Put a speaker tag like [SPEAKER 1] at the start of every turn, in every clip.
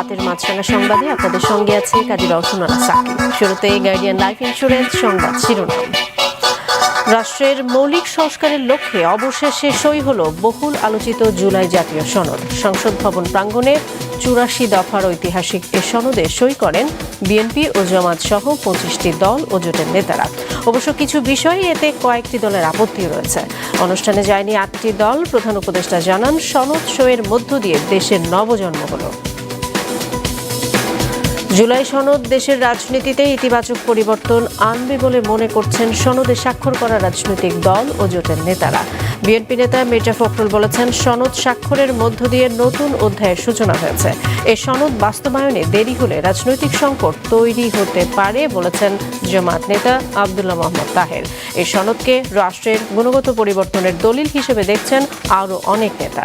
[SPEAKER 1] রাতের মাঝখানে সংবাদে আপনাদের সঙ্গে আছে কাজী রওশনারা সাকিব। শুরুতে গার্ডিয়ান লাইফ ইন্স্যুরেন্স সংবাদ শিরোনাম। রাষ্ট্রের মৌলিক সংস্কারের লক্ষ্যে অবশেষে সই হল বহুল আলোচিত জুলাই জাতীয় সনদ। সংসদ ভবন প্রাঙ্গণে চুরাশি দফার ঐতিহাসিক এ সনদে সই করেন বিএনপি ও জামাত সহ পঁচিশটি দল ও জোটের নেতারা। অবশ্য কিছু বিষয়ে এতে কয়েকটি দলের আপত্তি রয়েছে। অনুষ্ঠানে যায়নি আটটি দল। প্রধান উপদেষ্টা জানান, সনদ সইয়ের মধ্য দিয়ে দেশের নবজন্ম হলো। জুলাই সনদ দেশের রাজনীতিতে ইতিবাচক পরিবর্তন আনবে বলে মনে করছেন সনদে স্বাক্ষর করা রাজনৈতিক দল ও জোটের নেতারা। বিএনপি নেতা মির্জা ফখরুল বলেছেন, সনদ স্বাক্ষরের মধ্য দিয়ে নতুন অধ্যায়ের সূচনা হয়েছে। এ সনদ বাস্তবায়নে দেরি হলে রাজনৈতিক সংকট তৈরি হতে পারে বলেছেন জামাত নেতা আবদুল্লাহ মোহাম্মদ তাহের। এই সনদকে রাষ্ট্রের গুণগত পরিবর্তনের দলিল হিসেবে দেখছেন আরও অনেক নেতা।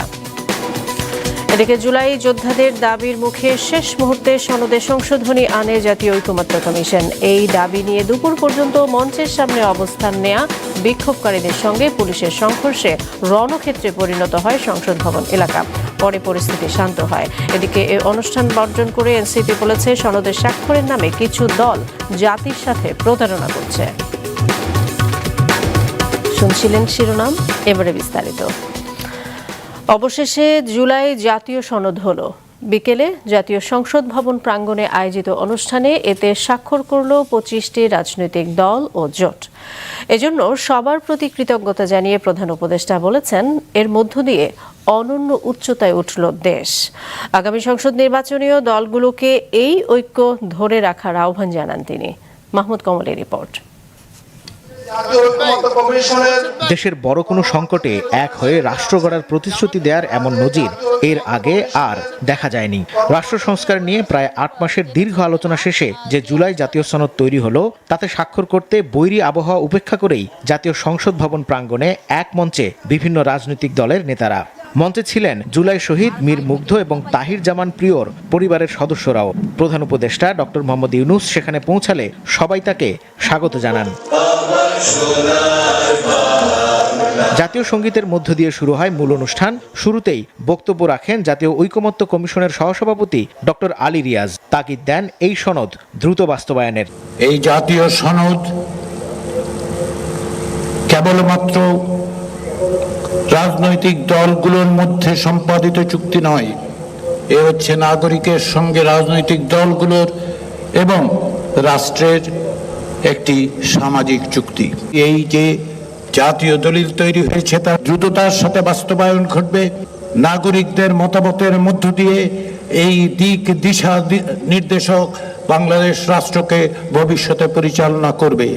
[SPEAKER 1] এদিকে জুলাই যোদ্ধাদের দাবির মুখে শেষ মুহূর্তে সনদে সংশোধনী আনে জাতীয় ঐকমত্য কমিশন। এই দাবি নিয়ে দুপুর পর্যন্ত মঞ্চের সামনে অবস্থান নেয়া বিক্ষোভকারীদের সঙ্গে পুলিশের সংঘর্ষে রণক্ষেত্রে পরিণত হয় সংসদ ভবন এলাকা। পরে পরিস্থিতি শান্ত হয়। এদিকে এই অনুষ্ঠান বর্জন করে এনসিপি বলেছে সনদের স্বাক্ষরের নামে কিছু দল জাতির সাথে প্রতারণা করছে। শুনছিলেন শিরোনাম, এবারে বিস্তারিত। অবশেষে জুলাই জাতীয় সনদ হল। বিকেলে জাতীয় সংসদ ভবন প্রাঙ্গণে আয়োজিত অনুষ্ঠানে এতে স্বাক্ষর করল পঁচিশটি রাজনৈতিক দল ও জোট। এজন্য সবার প্রতি কৃতজ্ঞতা জানিয়ে প্রধান উপদেষ্টা বলেছেন, এর মধ্য দিয়ে অনন্য উচ্চতায় উঠল দেশ। আগামী সংসদ নির্বাচনীয় দলগুলোকে এই ঐক্য ধরে রাখার আহ্বান জানান তিনি। মাহমুদ কমলের রিপোর্ট।
[SPEAKER 2] দেশের বড় কোনো সংকটে এক হয়ে রাষ্ট্র গড়ার প্রতিশ্রুতি দেওয়ার এমন নজির এর আগে আর দেখা যায়নি। রাষ্ট্র সংস্কার নিয়ে প্রায় আট মাসের দীর্ঘ আলোচনা শেষে যে জুলাই জাতীয় সনদ তৈরি হলো, তাতে স্বাক্ষর করতে বৈরী আবহাওয়া উপেক্ষা করেই জাতীয় সংসদ ভবন প্রাঙ্গণে এক মঞ্চে বিভিন্ন রাজনৈতিক দলের নেতারা। মঞ্চে ছিলেন জুলাই শহীদ মীর মুগ্ধ এবং তাহির জামান প্রিয়র পরিবারের সদস্যরাও। প্রধান উপদেষ্টা ডক্টর মোহাম্মদ ইউনুস সেখানে পৌঁছালে সবাই তাকে স্বাগত জানান। জাতীয় সঙ্গীতের মধ্য দিয়ে শুরু হয় মূল অনুষ্ঠান। শুরুতেই বক্তব্য রাখেন জাতীয় ঐকমত্য কমিশনের সহসভাপতি ডক্টর আলী রিয়াজ। তাগিদ দেন এই সনদ দ্রুত বাস্তবায়নের।
[SPEAKER 3] এই জাতীয় সনদ কেবলমাত্র রাজনৈতিক দলগুলোর মধ্যে সম্পাদিত চুক্তি নয়। এ হচ্ছে নাগরিকের সঙ্গে রাজনৈতিক দলগুলোর এবং রাষ্ট্রের একটি সামাজিক চুক্তি। এই যে জাতীয় দলিল তৈরি হয়েছে, তার দ্রুততার সাথে বাস্তবায়ন ঘটবে। নাগরিকদের মতামতের মধ্য দিয়ে এই দিক দিশা নির্দেশক বাংলাদেশ রাষ্ট্রকে ভবিষ্যতে পরিচালনা করবে।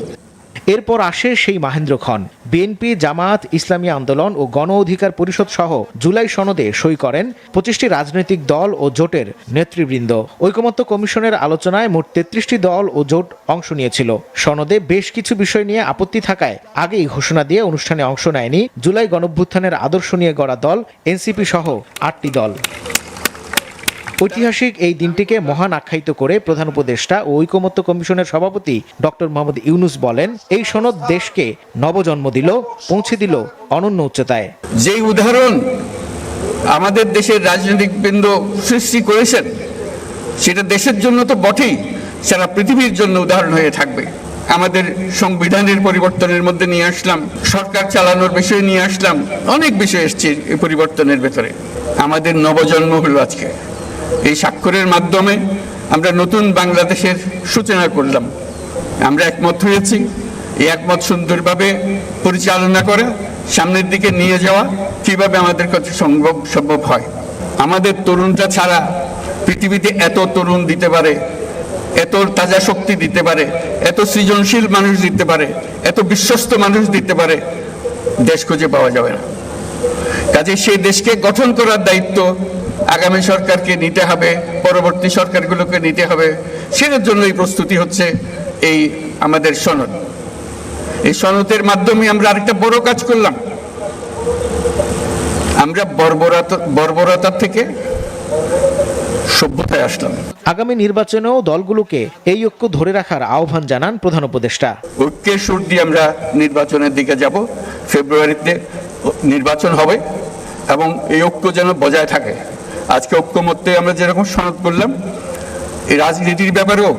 [SPEAKER 2] এরপর আসে সেই মাহেন্দ্র খন বিএনপি জামাত ইসলামী আন্দোলন ও গণ অধিকার পরিষদ সহ জুলাই সনদে সই করেন পঁচিশটি রাজনৈতিক দল ও জোটের নেতৃবৃন্দ। ঐকমত্য কমিশনের আলোচনায় মোট তেত্রিশটি দল ও জোট অংশ নিয়েছিল। সনদে বেশ কিছু বিষয় নিয়ে আপত্তি থাকায় আগেই ঘোষণা দিয়ে অনুষ্ঠানে অংশ নেয়নি জুলাই গণভ্যুত্থানের আদর্শ নিয়ে গড়া দল, এনসিপি সহ আটটি দল। ঐতিহাসিক এই দিনটিকে মহান আখ্যায়িত করে প্রধান উপদেষ্টা ও ঐকমত্য কমিশনের সভাপতি ডক্টর মোহাম্মদ ইউনুস বলেন, এই সনদ দেশকে নবজন্ম দিল, পৌঁছে দিল অনন্য উচ্চতায়।
[SPEAKER 4] যেই উদাহরণ আমাদের দেশের রাজনৈতিক বৃন্দ সৃষ্টি করেছেন, সেটা দেশের জন্য তো বটেই, সারা পৃথিবীর জন্য উদাহরণ হয়ে থাকবে। আমাদের সংবিধানের পরিবর্তনের মধ্যে নিয়ে আসলাম, সরকার চালানোর বিষয়ে নিয়ে আসলাম, অনেক বিষয় এসছে এই পরিবর্তনের ভেতরে। আমাদের নবজন্ম হলো আজকে। এই স্বাক্ষরের মাধ্যমে আমরা নতুন বাংলাদেশের সূচনা করলাম। আমরা একমত হয়েছি, এই একমত সুন্দরভাবে পরিচালনা করে সামনের দিকে নিয়ে যাওয়া কীভাবে আমাদের কাছে সম্ভব সম্ভব হয়। আমাদের তরুণটা ছাড়া পৃথিবীতে এত তরুণ দিতে পারে, এত তাজা শক্তি দিতে পারে, এত সৃজনশীল মানুষ দিতে পারে, এত বিশ্বস্ত মানুষ দিতে পারে, দেশ খুঁজে পাওয়া যাবে না। কাজে সেই দেশকে গঠন করার দায়িত্ব আগামী সরকারকে নিতে হবে পরবর্তী সরকারগুলোকে নিতে হবে। সেটার জন্য এই প্রস্তুতি হচ্ছে এই আমাদের সনদ। এই সনদের মাধ্যমে আমরা আরেকটা বড় কাজ করলাম। আমরা বর্বরতা বর্বরতা থেকে সভ্যতায় আসলাম।
[SPEAKER 2] আগামী নির্বাচনেও দলগুলোকে এই ঐক্য ধরে রাখার আহ্বান জানান প্রধান উপদেষ্টা।
[SPEAKER 4] ঐক্যের সুর দিয়ে আমরা নির্বাচনের দিকে যাব। ফেব্রুয়ারিতে নির্বাচন হবে এবং এই ঐক্য যেন বজায় থাকে। আজকে ঐক্যমত্যে আমরা যেরকম সনদ করলাম, এই রাজনীতির ব্যাপারেও,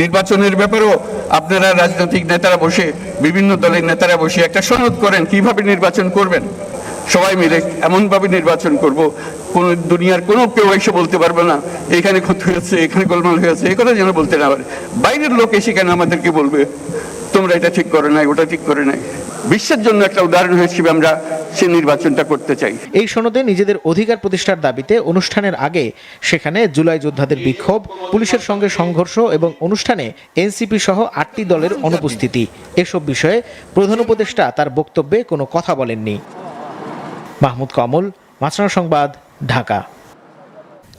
[SPEAKER 4] নির্বাচনের ব্যাপারেও আপনারা রাজনৈতিক নেতারা বসে, বিভিন্ন দলের নেতারা বসে একটা সনদ করেন, কীভাবে নির্বাচন করবেন? সবাই মিলে এমনভাবে নির্বাচন করব, কোন দুনিয়ার কোনো কেউ এসে বলতে পারবে না, এখানে ক্ষতি হয়েছে, এখানে গোলমাল হয়েছে এ কথা যেন বলতে না পারে। বাইরের লোক এসে কেন আমাদেরকে বলবে? তোমরা এটা ঠিক করে নাই, ওটা ঠিক করে নাই। বিশ্বের জন্য একটা উদাহরণ হিসেবে আমরা সে নির্বাচনটা করতে চাই।
[SPEAKER 2] এই সনদে নিজেদের অধিকার প্রতিষ্ঠার দাবিতে অনুষ্ঠানের আগে সেখানে জুলাই যোদ্ধাদের বিক্ষোভ, পুলিশের সঙ্গে সংঘর্ষ এবং অনুষ্ঠানে এনসিপি সহ আটটি দলের অনুপস্থিতি। এসব বিষয়ে প্রধান উপদেষ্টা তার বক্তব্যে কোনো কথা বলেননি। মাহমুদ কমল, মাছরাঙা সংবাদ, ঢাকা।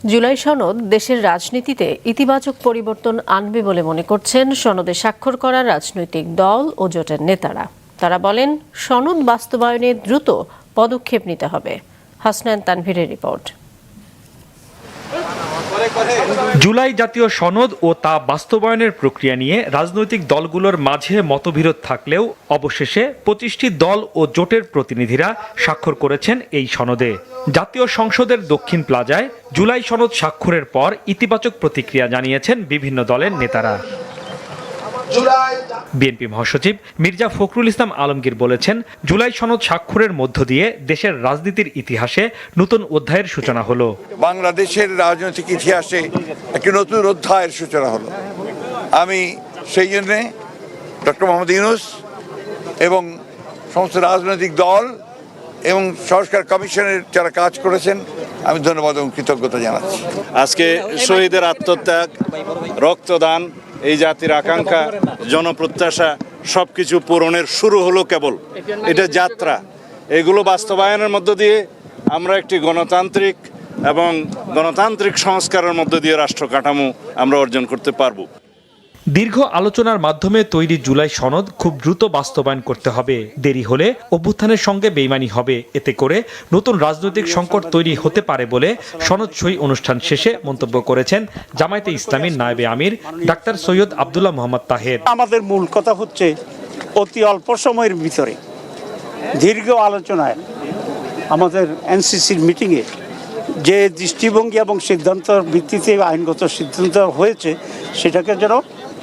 [SPEAKER 1] জুলাই সনদ দেশের রাজনীতিতে ইতিবাচক পরিবর্তন আনবে বলে মনে করছেন সনদে স্বাক্ষর করা রাজনৈতিক দল ও জোটের নেতারা। তারা বলেন, সনদ বাস্তবায়নে দ্রুত পদক্ষেপ নিতে হবে। হাসনায়ন তানভীরের রিপোর্ট।
[SPEAKER 5] জুলাই জাতীয় সনদ ও তা বাস্তবায়নের প্রক্রিয়া নিয়ে রাজনৈতিক দলগুলোর মাঝে মতবিরোধ থাকলেও অবশেষে পঁচিশটি দল ও জোটের প্রতিনিধিরা স্বাক্ষর করেছেন এই সনদে। জাতীয় সংসদের দক্ষিণ প্লাজায় জুলাই সনদ স্বাক্ষরের পর ইতিবাচক প্রতিক্রিয়া জানিয়েছেন বিভিন্ন দলের নেতারা। বিএনপি মহাসচিব মির্জা ফখরুল ইসলাম আলমগীর বলেছেন জুলাই সনদ স্বাক্ষরের মধ্য দিয়ে দেশের রাজনীতির ইতিহাসে নতুন অধ্যায়ের সূচনা হলো।
[SPEAKER 6] বাংলাদেশের রাজনৈতিক ইতিহাসে একটি নতুন অধ্যায়ের সূচনা হলো। আমি সেই জন্যে ডক্টর মোহাম্মদ ইউনুস এবং সমস্ত রাজনৈতিক দল এবং সংস্কার কমিশনের যারা কাজ করেছেন আমি ধন্যবাদ এবং কৃতজ্ঞতা জানাচ্ছি।
[SPEAKER 7] আজকে শহীদের আত্মত্যাগ রক্তদান এই জাতির আকাঙ্ক্ষা, জনপ্রত্যাশা সব কিছু পূরণের শুরু হলো কেবল এটা যাত্রা। এগুলো বাস্তবায়নের মধ্য দিয়ে আমরা একটি গণতান্ত্রিক এবং গণতান্ত্রিক সংস্কারের মধ্য দিয়ে রাষ্ট্র কাঠামো আমরা অর্জন করতে পারব।
[SPEAKER 5] দীর্ঘ আলোচনার মাধ্যমে তৈরি জুলাই সনদ খুব দ্রুত বাস্তবায়ন করতে হবে। দেরি হলে অভ্যুত্থানের সঙ্গে বেইমানি হবে। এতে করে নতুন রাজনৈতিক সংকট তৈরি হতে পারে বলে সনদ সই অনুষ্ঠান শেষে মন্তব্য করেছেন জামায়াতে ইসলামীর নায়েবে আমির ডাক্তার সৈয়দ আবদুল্লাহ মোহাম্মদ তাহের।
[SPEAKER 8] আমাদের মূল কথা হচ্ছে অতি অল্প সময়ের ভিতরে দীর্ঘ আলোচনায় আমাদের এনসিসির মিটিংয়ে যে দৃষ্টিভঙ্গি এবং সিদ্ধান্তর ভিত্তিতে আইনগত সিদ্ধান্ত হয়েছে, সেটাকে যেন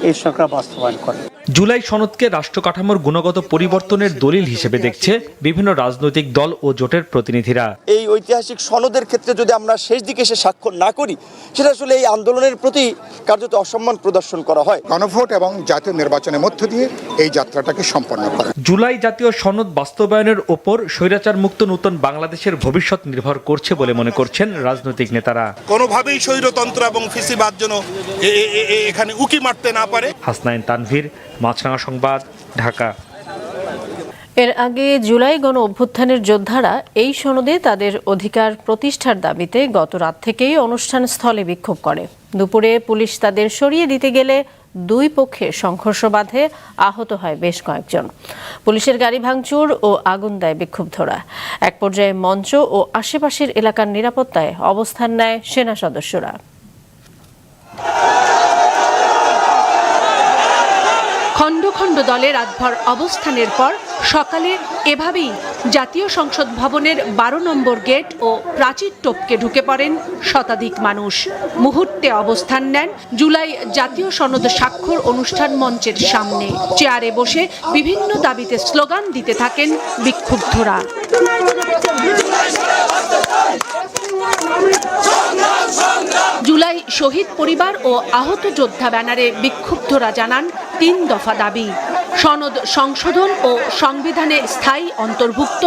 [SPEAKER 8] এই সরকার বাস্তবায়ন করে।
[SPEAKER 5] জুলাই সনদকে রাষ্ট্র কাঠামোর গুণগত পরিবর্তনের দলিল হিসেবে দেখছে বিভিন্ন রাজনৈতিক দল ও জোটের প্রতিনিধিরা।
[SPEAKER 9] এই ঐতিহাসিক সনদের ক্ষেত্রে যদি আমরা শেষ দিকে এসে স্বাক্ষর না করি সেটা আসলে এই আন্দোলনের প্রতি কার্যত অসম্মান প্রদর্শন করা হয়।
[SPEAKER 10] গণভোট এবং জাতীয় নির্বাচনের মধ্য দিয়ে এই যাত্রাটাকে সম্পন্ন করা।
[SPEAKER 5] জুলাই জাতীয় সনদ বাস্তবায়নের ওপর স্বৈরাচার মুক্ত নতুন বাংলাদেশের ভবিষ্যৎ নির্ভর করছে বলে মনে করছেন রাজনৈতিক নেতারা।
[SPEAKER 11] কোনোভাবেই স্বৈরতন্ত্র এবং ফিসিবাদ যেন এখানে উকি মারতে না পারে।
[SPEAKER 5] হাসনাইন তানভীর মাছরাঙা সংবাদ, ঢাকা।
[SPEAKER 1] এর আগে জুলাই গণ অভ্যুত্থানের যোদ্ধারা এই সনদে তাদের অধিকার প্রতিষ্ঠার দাবিতে গত রাত থেকেই অনুষ্ঠান স্থলে বিক্ষোভ করে। দুপুরে পুলিশ তাদের সরিয়ে দিতে গেলে দুই পক্ষে সংঘর্ষ বাধে, আহত হয় বেশ কয়েকজন। পুলিশের গাড়ি ভাঙচুর ও আগুন দেয় বিক্ষুব্ধরা। এক পর্যায়ে মঞ্চ ও আশেপাশের এলাকার নিরাপত্তায় অবস্থান নেয় সেনা সদস্যরা।
[SPEAKER 12] দলে রাতভর অবস্থানের পর সকালে এভাবেই জাতীয় সংসদ ভবনের বারো নম্বর গেট ও প্রাচীর টপকে ঢুকে পড়েন শতাধিক মানুষ। মুহূর্তে অবস্থান নেন জুলাই জাতীয় সনদ স্বাক্ষর অনুষ্ঠান মঞ্চের সামনে। চেয়ারে বসে বিভিন্ন দাবিতে স্লোগান দিতে থাকেন বিক্ষুব্ধরা। জুলাই শহীদ পরিবার ও আহত যোদ্ধা ব্যানারে বিক্ষুব্ধরা জানান, তিন দফা দাবি। সনদ সংশোধন ও সংবিধানে স্থায়ী অন্তর্ভুক্ত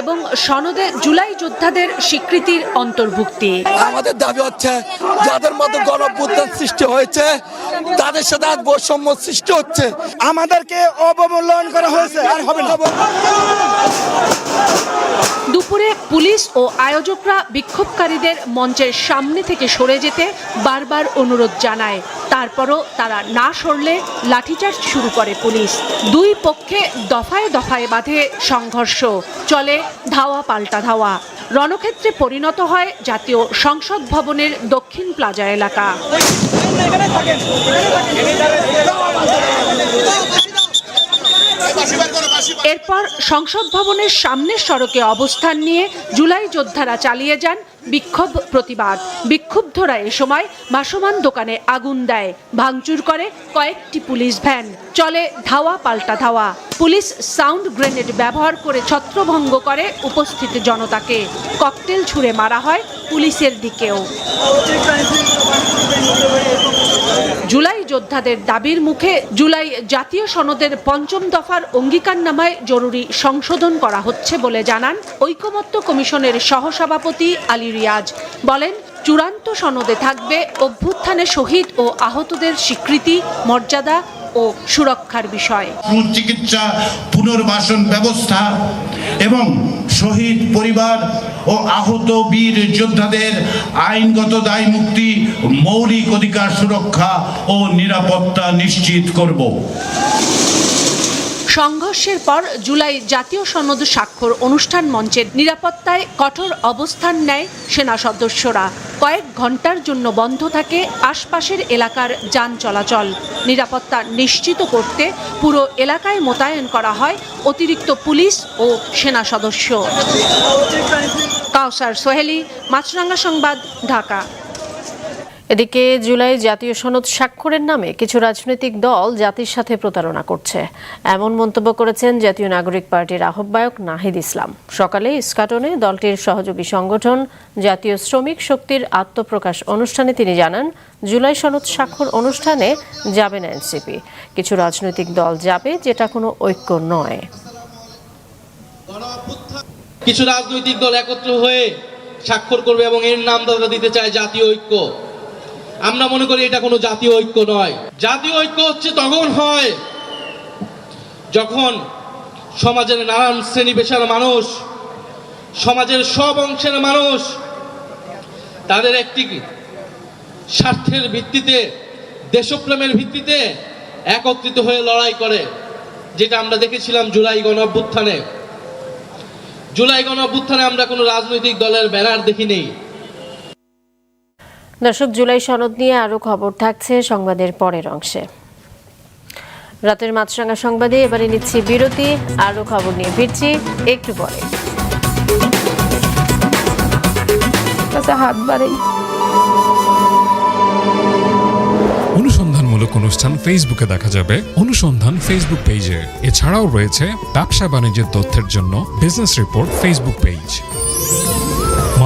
[SPEAKER 12] এবং সনদে জুলাই যোদ্ধাদের স্বীকৃতির অন্তর্ভুক্তি।
[SPEAKER 9] আমাদের দাবি হচ্ছে যাদের মধ্যে গণপুত্রের সৃষ্টি হয়েছে তাদের সাথে আজ বৈষম্য সৃষ্টি হচ্ছে।
[SPEAKER 11] আমাদেরকে অবমূল্যায়ন করা হয়েছে আর হবে না।
[SPEAKER 12] দুপুরে পুলিশ ও আয়োজকরা বিক্ষোভকারীদের মঞ্চের সামনে থেকে সরে যেতে বারবার অনুরোধ জানায়। তারপরও তারা না সরলে লাঠিচার্জ শুরু করে পুলিশ। দুই পক্ষে দফায় দফায় বাঁধে সংঘর্ষ। চলে ধাওয়া পাল্টা ধাওয়া। রণক্ষেত্রে পরিণত হয় জাতীয় সংসদ ভবনের দক্ষিণ প্লাজা এলাকা। এরপর সংসদ ভবনের সামনের সড়কে অবস্থান নিয়ে জুলাই যোদ্ধারা চালিয়ে যান। বিক্ষোভ প্রতিবাদ। বিক্ষুব্ধরা এ সময় ভাসমান দোকানে আগুন দেয়, ভাঙচুর করে কয়েকটি পুলিশ ভ্যান। চলে ধাওয়া পাল্টা ধাওয়া। পুলিশ সাউন্ড গ্রেনেড ব্যবহার করে ছত্রভঙ্গ করে উপস্থিত জনতাকে। ককটেল ছুঁড়ে মারা হয় পুলিশের দিকেও। জুলাই যোদ্ধাদের দাবির মুখে জুলাই জাতীয় সনদের পঞ্চম দফার অঙ্গীকারনামায় জরুরি সংশোধন করা হচ্ছে বলে জানান ঐকমত্য কমিশনের সহসভাপতি আলী রিয়াজ বলেন, চূড়ান্ত সনদে থাকবে অভ্যুত্থানে শহীদ ও আহতদের স্বীকৃতি, মর্যাদা ও সুরক্ষার বিষয়।
[SPEAKER 11] চিকিৎসা পুনর্বাসন ব্যবস্থা এবং শহীদ পরিবার ও আহত বীর যোদ্ধাদের আইনগত দায় মুক্তি, মৌলিক অধিকার সুরক্ষা ও নিরাপত্তা নিশ্চিত করব।
[SPEAKER 12] সংঘর্ষের পর জুলাই জাতীয় সনদ স্বাক্ষর অনুষ্ঠান মঞ্চের নিরাপত্তায় কঠোর অবস্থান নেয় সেনা সদস্যরা। কয়েক ঘণ্টার জন্য বন্ধ থাকে আশপাশের এলাকার যান চলাচল। নিরাপত্তা নিশ্চিত করতে পুরো এলাকায় মোতায়েন করা হয় অতিরিক্ত পুলিশ ও সেনা সদস্য। কাউসার সোহেলি, মাছরাঙ্গা সংবাদ, ঢাকা।
[SPEAKER 1] এদিকে জুলাই জাতীয় সনদ স্বাক্ষরের নামে কিছু রাজনৈতিক দল জাতির সাথে প্রতারণা করছে। এমন মন্তব্য করেছেন জাতীয় নাগরিক পার্টির আহ্বায়ক নাহিদ ইসলাম। সকালে ইস্কাটনে দলটির সহযোগী সংগঠন জাতীয় শ্রমিক শক্তির আত্মপ্রকাশ অনুষ্ঠানে তিনি জানান, জুলাই সনদ স্বাক্ষর অনুষ্ঠানে যাবে না এনসিপি। কিছু রাজনৈতিক দল যাবে যেটা কোনো ঐক্য নয়।
[SPEAKER 13] কিছু রাজনৈতিক দল একত্র হয়ে স্বাক্ষর করবে এবং এর নাম দিতে চায় জাতীয় ঐক্য। আমরা মনে করি এটা কোনো জাতীয় ঐক্য নয়। জাতীয় ঐক্য হচ্ছে তখন হয় যখন সমাজের নানান শ্রেণি পেশার মানুষ, সমাজের সব অংশের মানুষ তাদের একটি স্বার্থের ভিত্তিতে, দেশপ্রেমের ভিত্তিতে একত্রিত হয়ে লড়াই করে, যেটা আমরা দেখেছিলাম জুলাই গণ অভ্যুত্থানে। জুলাই গণ অভ্যুত্থানে আমরা কোনো রাজনৈতিক দলের ব্যানার দেখি নেই
[SPEAKER 1] দর্শক জুলাই সনদ নিয়ে আরও খবর থাকছে সংবাদের পরের অংশে। রাতের মাছরাঙ্গা সংবাদে এবারে নিচ্ছি বিরতি আরও খবর নিয়ে ফিরছি একটু পরে। হাত বাড়াই।
[SPEAKER 14] অনুসন্ধানমূলক অনুষ্ঠান ফেসবুকে দেখা যাবে। অনুসন্ধান ফেসবুক পেজে এছাড়াও রয়েছে ব্যবসা বাণিজ্যের তথ্যের জন্য business report Facebook page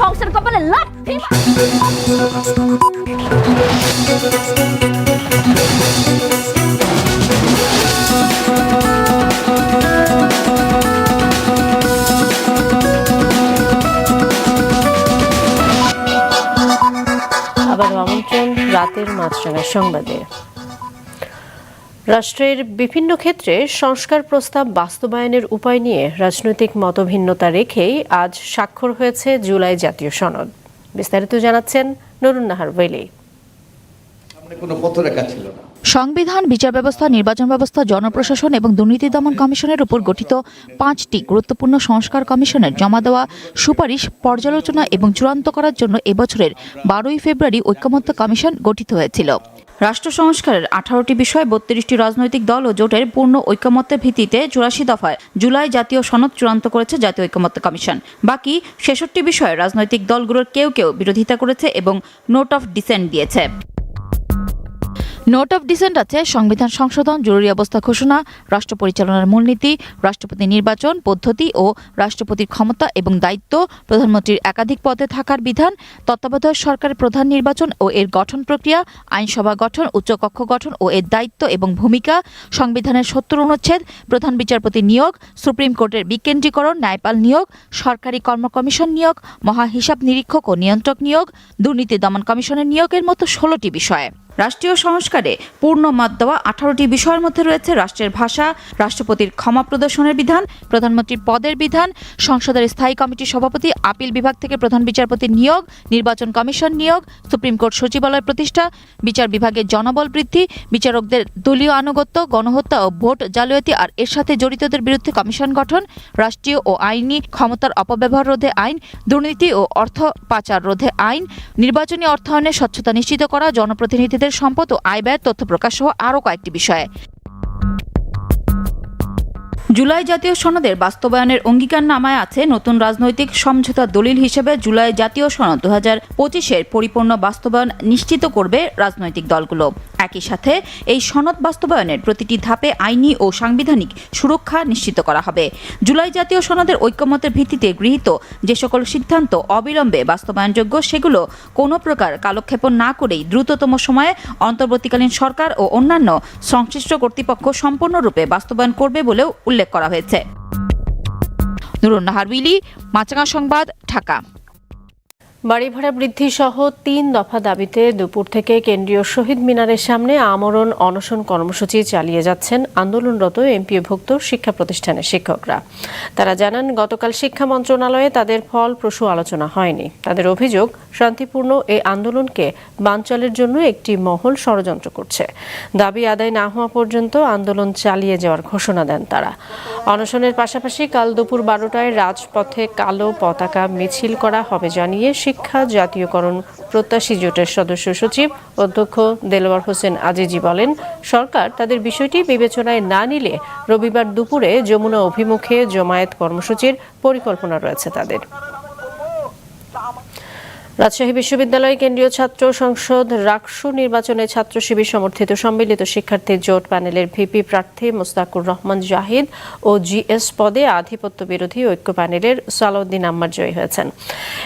[SPEAKER 15] সংসার কপালে লাঠি
[SPEAKER 1] আবারও আমন্ত্রণ রাতের মাছরাঙা সংবাদে। রাষ্ট্রের বিভিন্ন ক্ষেত্রে সংস্কার প্রস্তাব বাস্তবায়নের উপায় নিয়ে রাজনৈতিক মতভিন্নতা রেখেই আজ স্বাক্ষর হয়েছে জুলাই জাতীয় সনদ। বিস্তারিত জানাচ্ছেন নরুন নাহার ওয়েলি।
[SPEAKER 9] কোনো পথরেখা ছিল না।
[SPEAKER 15] সংবিধান বিচার ব্যবস্থা নির্বাচন ব্যবস্থা জনপ্রশাসন এবং দুর্নীতি দমন কমিশনের উপর গঠিত পাঁচটি গুরুত্বপূর্ণ সংস্কার কমিশনের জমা দেওয়া সুপারিশ পর্যালোচনা এবং চূড়ান্ত করার জন্য এবছরের বারোই ফেব্রুয়ারি ঐক্যমত্য কমিশন গঠিত হয়েছিল। রাষ্ট্র সংস্কারের আঠারোটি বিষয়ে, বত্রিশটি রাজনৈতিক দল ও জোটের পূর্ণ ঐক্যমত্যের ভিত্তিতে চুরাশি দফায় জুলাই জাতীয় সনদ চূড়ান্ত করেছে জাতীয় ঐক্যমত্য কমিশন। বাকি ছেষট্টি বিষয়ে রাজনৈতিক দলগুলোর কেউ কেউ বিরোধিতা করেছে এবং নোট অফ ডিসেন্ট দিয়েছে। নোট অফ ডিসেন্ট আছে, সংবিধান সংশোধন, জরুরি অবস্থা ঘোষণা, রাষ্ট্র পরিচালনার মূলনীতি, রাষ্ট্রপতি নির্বাচন পদ্ধতি ও রাষ্ট্রপতির ক্ষমতা এবং দায়িত্ব, প্রধানমন্ত্রীর একাধিক পদে থাকার বিধান, তত্ত্বাবধায়ক সরকারের প্রধান নির্বাচন ও এর গঠন প্রক্রিয়া, আইনসভা গঠন, উচ্চকক্ষ গঠন ও এর দায়িত্ব এবং ভূমিকা, সংবিধানের সত্তর অনুচ্ছেদ, প্রধান বিচারপতি নিয়োগ, সুপ্রিম কোর্টের বিকেন্দ্রীকরণ, ন্যায়পাল নিয়োগ, সরকারি কর্ম কমিশন নিয়োগ মহা হিসাব নিরীক্ষক ও নিয়ন্ত্রক নিয়োগ, দুর্নীতি দমন কমিশনের নিয়োগের মতো ষোলোটি বিষয়। রাষ্ট্রীয় সংস্কারে পূর্ণ মত দেওয়া আঠারোটি বিষয়ের মধ্যে রয়েছে রাষ্ট্রের ভাষা, রাষ্ট্রপতির ক্ষমা প্রদর্শনের বিধান, প্রধানমন্ত্রীর পদের বিধান, সংসদের স্থায়ী কমিটির সভাপতি, আপিল বিভাগ থেকে প্রধান বিচারপতির নিয়োগ, নির্বাচন কমিশন নিয়োগ, সুপ্রিম কোর্ট সচিবালয় প্রতিষ্ঠা, বিচার বিভাগের জনবল বৃদ্ধি, বিচারকদের দলীয় আনুগত্য, গণহত্যা ও ভোট জালিয়াতি আর এর সাথে জড়িতদের বিরুদ্ধে কমিশন গঠন, রাষ্ট্রীয় ও আইনি ক্ষমতার অপব্যবহার রোধে আইন, দুর্নীতি ও অর্থ পাচার রোধে আইন, নির্বাচনী অর্থায়নে স্বচ্ছতা নিশ্চিত করা, জনপ্রতিনিধিদের সম্পদ ও আয় ব্যয়ের তথ্য প্রকাশ সহ আরও কয়েকটি বিষয়ে। জুলাই জাতীয় সনদের বাস্তবায়নের অঙ্গীকার নামায় আছে, নতুন রাজনৈতিক সমঝোতা দলিল হিসেবে জুলাই জাতীয় সনদ দু হাজার পঁচিশের পরিপূর্ণ বাস্তবায়ন নিশ্চিত করবে রাজনৈতিক দলগুলো। একই সাথে এই সনদ বাস্তবায়নের প্রতিটি ধাপে আইনি ও সাংবিধানিক সুরক্ষা নিশ্চিত করা হবে। জুলাই জাতীয় সনদের ঐক্যমতের ভিত্তিতে গৃহীত যে সকল সিদ্ধান্ত অবিলম্বে বাস্তবায়নযোগ্য, সেগুলো কোনো প্রকার কালক্ষেপণ না করেই দ্রুততম সময়ে অন্তর্বর্তীকালীন সরকার ও অন্যান্য সংশ্লিষ্ট কর্তৃপক্ষ সম্পূর্ণরূপে বাস্তবায়ন করবে বলেও উল্লেখ করা হয়েছে। নুরুন নাহার উইলি মাচাঙ্গা সংবাদ, ঢাকা।
[SPEAKER 1] বাড়ি ভাড়া বৃদ্ধি সহ তিন দফা দাবিতে দুপুর থেকে কেন্দ্রীয় শহীদ মিনারের সামনে আমরণ অনশন কর্মসূচি চালিয়ে যাচ্ছেন আন্দোলনরত এমপিওভুক্ত শিক্ষা প্রতিষ্ঠানের শিক্ষকরা। তারা জানান, গতকাল শিক্ষা মন্ত্রণালয়ে তাদের ফলপ্রসূ আলোচনা হয়নি। তাদের অভিযোগ, শান্তিপূর্ণ এই আন্দোলনকে বানচালের জন্য একটি মহল ষড়যন্ত্র করছে। দাবি আদায় না হওয়া পর্যন্ত আন্দোলন চালিয়ে যাওয়ার ঘোষণা দেন তারা। অনশনের পাশাপাশি কাল দুপুর বারোটায় রাজপথে কালো পতাকা মিছিল করা হবে জানিয়ে শিক্ষা, জাতীয়করণ, প্রত্যাশী জোটের সদস্য সচিব অধ্যক্ষ দেলোয়ার হোসেন আজিজি বলেন, সরকার তাদের বিষয়টি বিবেচনায় না নিলে রবিবার দুপুরে যমুনা অভিমুখে জমায়েত কর্মসূচির পরিকল্পনা রয়েছে তাদের। রাজশাহী বিশ্ববিদ্যালয় কেন্দ্রীয় ছাত্র সংসদ রাকসু নির্বাচনে ছাত্র শিবির সমর্থিত সম্মিলিত শিক্ষার্থী জোট প্যানেলের ভিপি প্রার্থী মোস্তাকুর রহমান জাহিদ ও জিএস পদে আধিপত্য বিরোধী ঐক্য প্যানেলের সালাউদ্দিন আম্মার জয়ী হয়েছেন।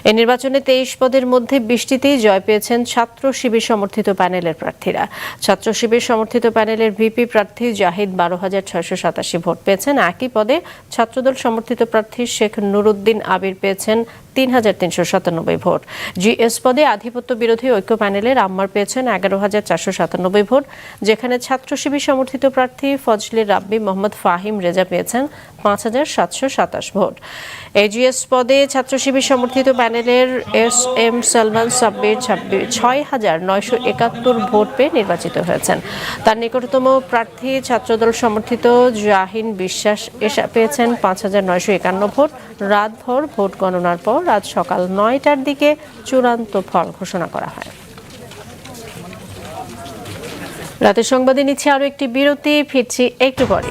[SPEAKER 1] এই নির্বাচনে তেইশ পদের মধ্যে বৃষ্টিতেই জয় পেয়েছেন ছাত্র শিবির সমর্থিত প্যানেলের প্রার্থীরা। ছাত্র শিবির সমর্থিত প্যানেলের ভিপি প্রার্থী জাহিদ বারো হাজার ছয়শো সাতাশি ভোট পেয়েছেন। একই পদে ছাত্রদল সমর্থিত প্রার্থী শেখ নুরুদ্দিন আবির পেয়েছেন তিন হাজার তিনশো সাতানব্বই ভোট। জিএস পদে আধিপত্য বিরোধী ঐক্য প্যানেলের আম্মার পেয়েছেন এগারো হাজার চারশো সাতানব্বই ভোট, যেখানে ছাত্র সমর্থিত প্রার্থী ফজলে রাব্বি মোহাম্মদ ফাহিম রেজা পেয়েছেন পাঁচ হাজার সাতশো সাতাশ ভোট। এজিএস পদে ছাত্র শিবির সমর্থিত প্যানেলের এস এম সালমান সাব্বির ছাব্বিশ ছয় হাজার নয়শো একাত্তর ভোট পেয়ে নির্বাচিত হয়েছেন। তার নিকটতম প্রার্থী ছাত্রদল সমর্থিত জাহিন বিশ্বাস এসা পেয়েছেন পাঁচ হাজার নয়শো একান্ন ভোট। রাতভর ভোট গণনার পর আজ সকাল নয়টার দিকে চূড়ান্ত ফল ঘোষণা করা হয়। রাতের সংবাদে নিচ্ছে আরও একটি বিরতি, ফিরছি একটু পরে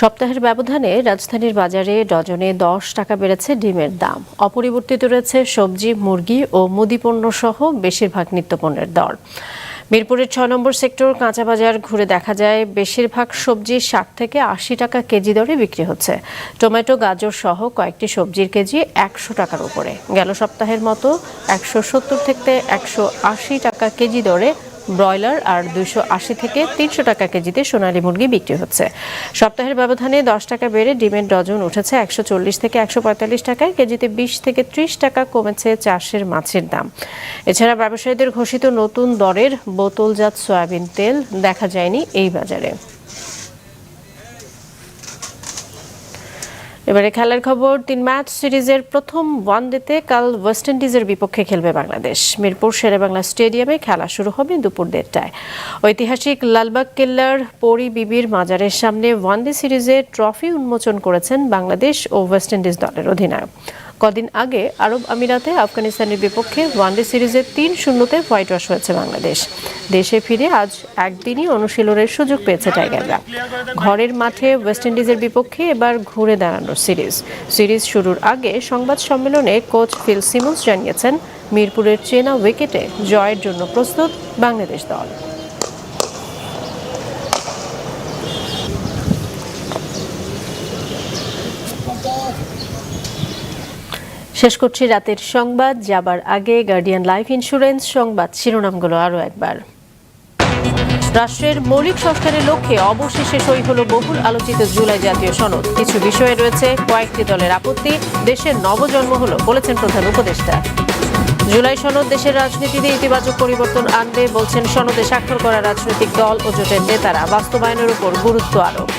[SPEAKER 1] সপ্তাহের ব্যবধানে রাজধানীর বাজারে ডজনে দশ টাকা বেড়েছে ডিমের দাম। অপরিবর্তিত রয়েছে সবজি, মুরগি ও মুদিপণ্য সহ বেশিরভাগ নিত্যপণ্যের দর। মিরপুরের ছয় নম্বর সেক্টর কাঁচা বাজার ঘুরে দেখা যায়, বেশিরভাগ সবজি ষাট থেকে আশি টাকা কেজি দরে বিক্রি হচ্ছে। টমেটো, গাজর সহ কয়েকটি সবজির কেজি একশো টাকার উপরে। গেল সপ্তাহের মতো একশো সত্তর থেকে একশো আশি টাকা কেজি দরে ব্রয়লার আর দুশো আশি থেকে তিনশো টাকা কেজিতে সোনালী মুরগি বিক্রি হচ্ছে। সপ্তাহের ব্যবধানে দশ টাকা বেড়ে ডিমের ডজন উঠেছে একশো চল্লিশ থেকে একশো পঁয়তাল্লিশ টাকায়, কেজিতে বিশ থেকে ত্রিশ টাকা কমেছে চাষের মাছের দাম। এছাড়া ব্যবসায়ীদের ঘোষিত নতুন দরের বোতলজাত সয়াবিন তেল দেখা যায়নি এই বাজারে। এবারে খেলার খবর, তিন ম্যাচ সিরিজের প্রথম ওয়ানডেতে কাল ওয়েস্ট ইন্ডিজের বিপক্ষে খেলবে বাংলাদেশ। মিরপুর শেরেবাংলা স্টেডিয়ামে খেলা শুরু হবে দুপুর দেড়টায়। ঐতিহাসিক লালবাগ কেল্লার পরি বিবির মাজারের সামনে ওয়ানডে সিরিজে ট্রফি উন্মোচন করেছেন বাংলাদেশ ও ওয়েস্ট ইন্ডিজ দলের অধিনায়ক। কদিন আগে আরব আমিরাতে আফগানিস্তানের বিপক্ষে ওয়ানডে সিরিজে তিন শূন্যতে হোয়াইট ওয়াশ হয়েছে বাংলাদেশ। দেশে ফিরে আজ একদিনই অনুশীলনের সুযোগ পেয়েছে টাইগাররা। ঘরের মাঠে ওয়েস্ট ইন্ডিজের বিপক্ষে এবার ঘুরে দাঁড়ানোর সিরিজ। সিরিজ শুরুর আগে সংবাদ সম্মেলনে কোচ ফিল সিমন্স জানিয়েছেন, মিরপুরের চেনা উইকেটে জয়ের জন্য প্রস্তুত বাংলাদেশ দল। শেষ করছি রাতের সংবাদ, যাবার আগে গার্ডিয়ান লাইফ ইন্স্যুরেন্স সংবাদ শিরোনামগুলো আরও একবার। রাষ্ট্রের মৌলিক সংস্কারের লক্ষ্যে অবশেষে সই হল বহুল আলোচিত জুলাই জাতীয় সনদ। কিছু বিষয়ে রয়েছে কয়েকটি দলের আপত্তি, দেশের নবজন্ম হল বলেছেন প্রধান উপদেষ্টা। জুলাই সনদ দেশের রাজনীতিতে ইতিবাচক পরিবর্তন আনবে বলছেন সনদে স্বাক্ষর করা রাজনৈতিক দল ও জোটের নেতারা, বাস্তবায়নের উপর গুরুত্ব আরোপ।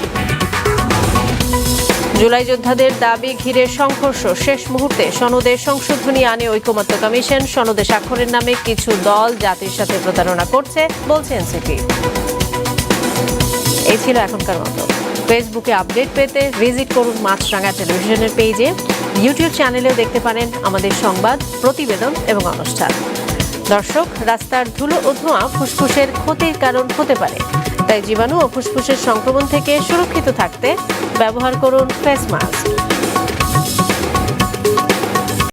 [SPEAKER 1] জুলাই যোদ্ধাদের দাবি ঘিরে সংঘর্ষ। শেষ মুহূর্তে সনদের সংশোধনী আনে ঐকমত্য কমিশন। সনদে স্বাক্ষরের নামে কিছু দল জাতির সাথে প্রতারণা করছে, বলছে এনসিপি। এই ছিল এখনকার মতো। ফেসবুকে আপডেট পেতে ভিজিট করুন মাছরাঙা টেলিভিশনের পেজে। ইউটিউব চ্যানেলেও দেখতে পারেন আমাদের সংবাদ, প্রতিবেদন এবং অনুষ্ঠান। দর্শক, রাস্তার ধুলো ও ধোঁয়া ফুসফুসের ক্ষতির কারণ হতে পারে। তাই জীবাণু ও ফুসফুসের সংক্রমণ থেকে সুরক্ষিত থাকতে ব্যবহার করুন ফেস মাস্ক।